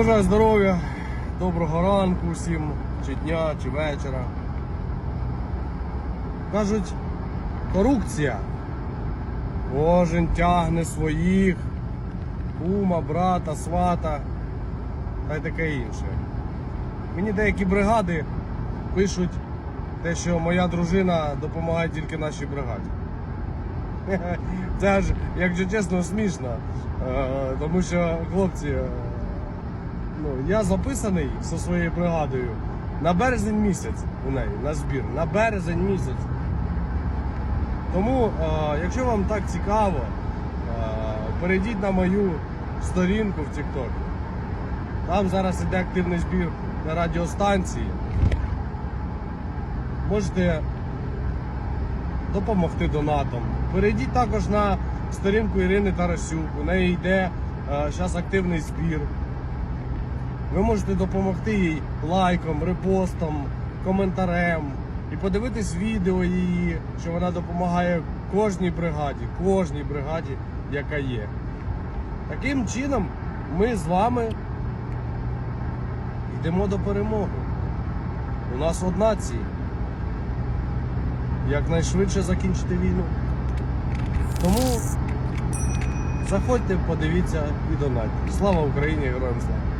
бажаю здоров'я, доброго ранку всім, чи дня, чи вечора. Кажуть, корупція. Кожен тягне своїх, кума, брата, свата та й таке інше. Мені деякі бригади пишуть те, що моя дружина допомагає тільки нашій бригаді. Це аж, якщо чесно, смішно. Е, Тому що, хлопці, е, ну, я записаний зі своєю бригадою на березень місяць у неї, на збір. На березень місяць. Тому, е, якщо вам так цікаво, е, перейдіть на мою сторінку в TikTok. Там зараз іде активний збір на радіостанції. Можете допомогти донатом. Перейдіть також на сторінку Ірини Тарасюк. У неї йде зараз активний збір. Ви можете допомогти їй лайком, репостом, коментарем і подивитись відео її, що вона допомагає кожній бригаді, кожній бригаді, яка є. Таким чином ми з вами йдемо до перемоги. У нас одна ціль. Якнайшвидше закінчити війну. Тому заходьте, подивіться і донатьте. Слава Україні, героям слава!